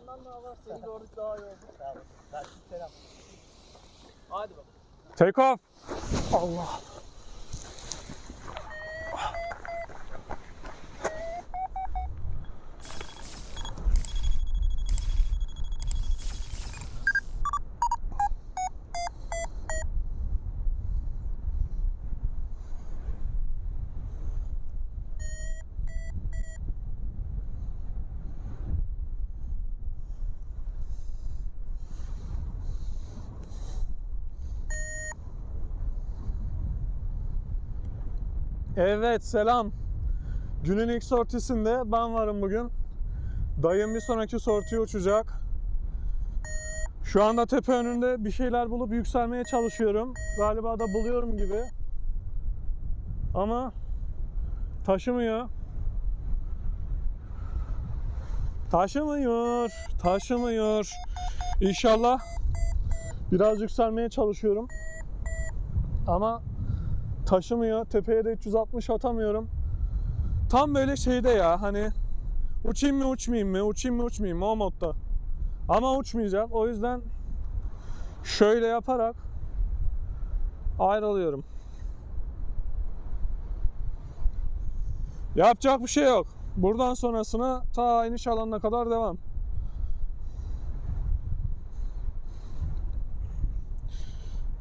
Yalandan ne var? Seni gördük daha iyi oldu. Sağ olun. Kardeşim selam. Hadi bakalım. Take off. Allah. Evet selam. Günün ilk sortisinde ben varım bugün. Dayım bir sonraki sortiye uçacak. Şu anda tepe önünde bir şeyler bulup yükselmeye çalışıyorum. Galiba da buluyorum gibi. Ama taşımıyor. Taşımıyor. Taşımıyor. İnşallah biraz yükselmeye çalışıyorum. Ama taşımıyor. Tepeye de 360 atamıyorum. Tam böyle şeyde ya hani uçayım mı uçmayayım mı uçayım mı uçmayayım mı o modda. Ama uçmayacak. O yüzden şöyle yaparak ayrılıyorum. Yapacak bir şey yok. Buradan sonrasına ta iniş alanına kadar devam.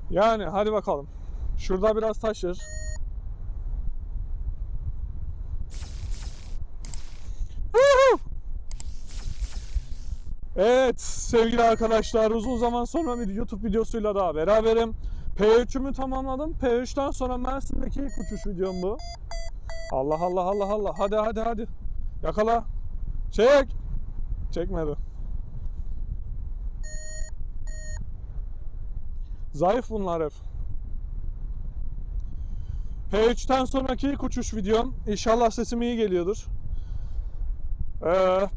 Yani hadi bakalım. Şurada biraz taşır. Evet sevgili arkadaşlar uzun zaman sonra bir YouTube videosuyla daha beraberim. P3'ümü tamamladım. P3'ten sonra Mersin'deki ilk uçuş videom bu. Allah Allah Allah Allah. Hadi hadi hadi. Yakala. Çek. Çekmedi. Zayıf bunlar hep. P3'ten sonraki ilk uçuş videom. İnşallah sesim iyi geliyordur. Ee,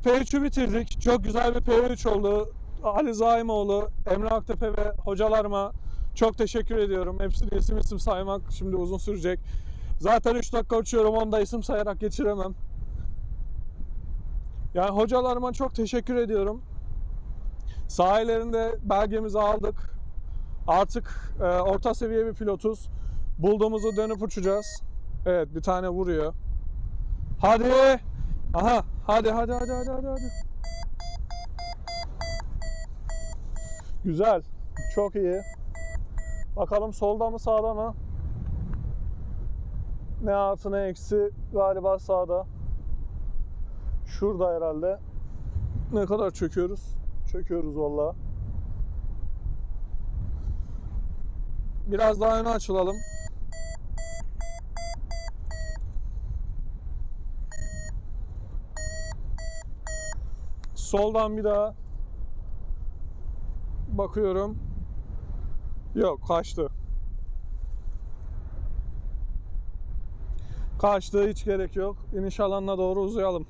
P3'ü bitirdik. Çok güzel bir P3 oldu. Ali Zaimoğlu, Emre Aktepe ve hocalarıma çok teşekkür ediyorum. Hepsini isim isim saymak şimdi uzun sürecek. Zaten 3 dakika uçuyorum. Onu da isim sayarak geçiremem. Yani hocalarıma çok teşekkür ediyorum. Sahilerinde belgemizi aldık. Artık e, orta seviye bir pilotuz. Bulduğumuzu dönüp uçacağız. Evet bir tane vuruyor. Hadi. Aha. Hadi hadi hadi hadi hadi hadi. Güzel. Çok iyi. Bakalım solda mı sağda mı? Ne artı ne eksi galiba sağda. Şurada herhalde. Ne kadar çöküyoruz? Çöküyoruz vallahi. Biraz daha öne açılalım. Soldan bir daha bakıyorum. Yok kaçtı. Kaçtı hiç gerek yok. İniş alanına doğru uzayalım.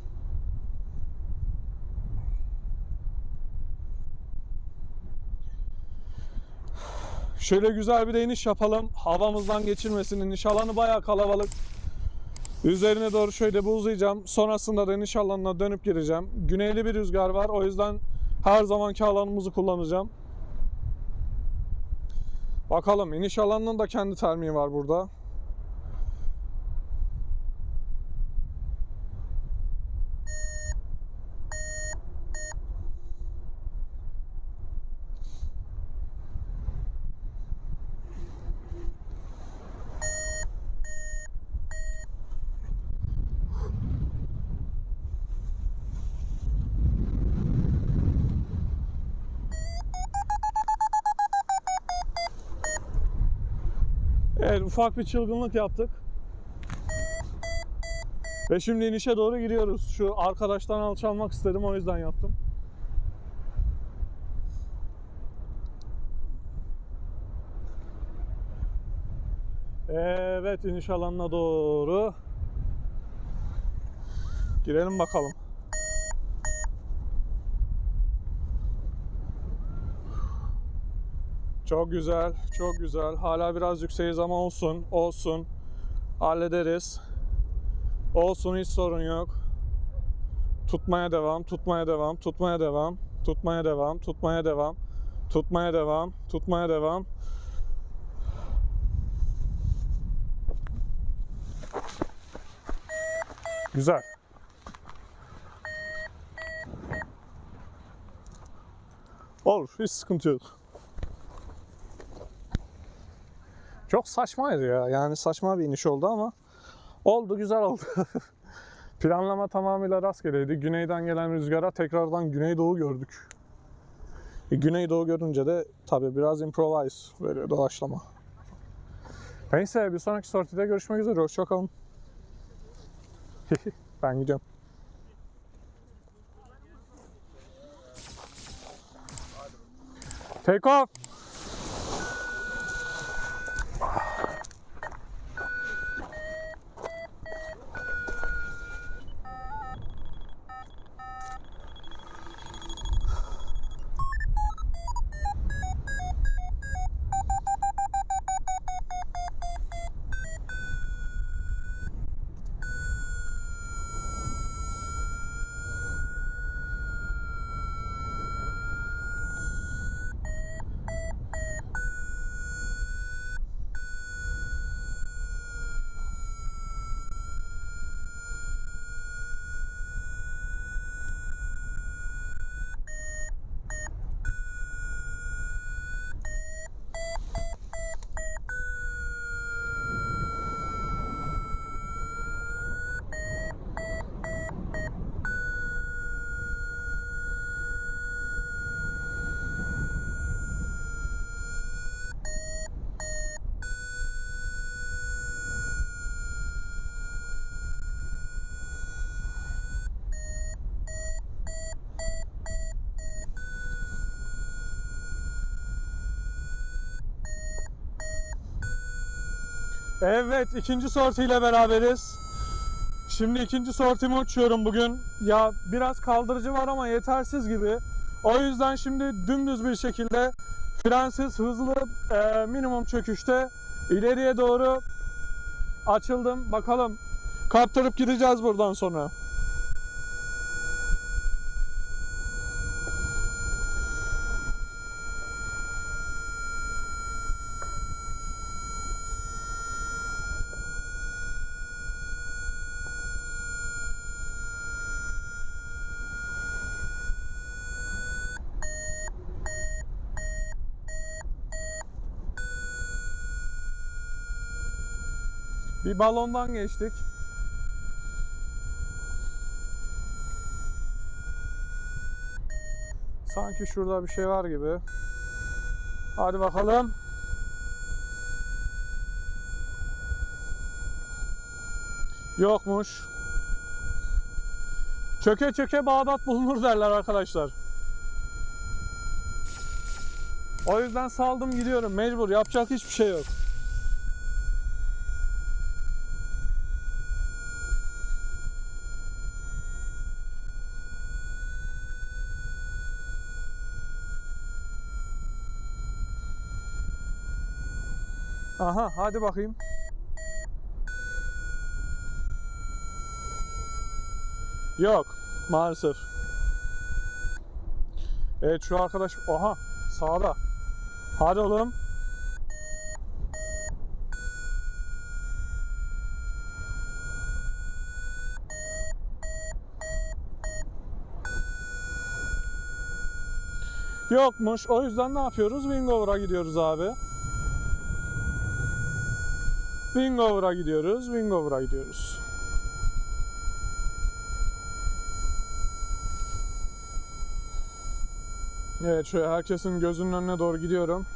Şöyle güzel bir de iniş yapalım. Havamızdan geçirmesin. İniş alanı bayağı kalabalık. Üzerine doğru şöyle bir uzayacağım. Sonrasında da iniş alanına dönüp gireceğim. Güneyli bir rüzgar var. O yüzden her zamanki alanımızı kullanacağım. Bakalım iniş alanının da kendi termiği var burada. Evet ufak bir çılgınlık yaptık. Ve şimdi inişe doğru giriyoruz. Şu arkadaştan alçalmak istedim o yüzden yaptım. Evet iniş alanına doğru. Girelim bakalım. Çok güzel, çok güzel. Hala biraz yükseğiz ama olsun, olsun. Hallederiz. Olsun hiç sorun yok. Tutmaya devam, tutmaya devam, tutmaya devam. tutmaya devam, tutmaya devam, tutmaya devam, tutmaya devam. Güzel. Olur, hiç sıkıntı yok. Çok saçmaydı ya. Yani saçma bir iniş oldu ama oldu, güzel oldu. Planlama tamamıyla rastgeleydi. Güneyden gelen rüzgara tekrardan güneydoğu gördük. E, güneydoğu görünce de tabii biraz improvise veriyor doğaçlama. Neyse bir sonraki sortide görüşmek üzere. Hoşçakalın. ben gidiyorum. Take off. Evet ikinci sortiyle beraberiz. Şimdi ikinci sortimi uçuyorum bugün. Ya biraz kaldırıcı var ama yetersiz gibi. O yüzden şimdi dümdüz bir şekilde frensiz hızlı e, minimum çöküşte ileriye doğru açıldım. Bakalım kaptırıp gideceğiz buradan sonra. Bir balondan geçtik. Sanki şurada bir şey var gibi. Hadi bakalım. Yokmuş. Çöke çöke Bağdat bulunur derler arkadaşlar. O yüzden saldım gidiyorum. Mecbur. Yapacak hiçbir şey yok. Aha hadi bakayım. Yok maalesef. Evet şu arkadaş aha sağda. Hadi oğlum. Yokmuş. O yüzden ne yapıyoruz? Wingover'a gidiyoruz abi. Wingover'a gidiyoruz. Wingover'a gidiyoruz. Evet şöyle herkesin gözünün önüne doğru gidiyorum.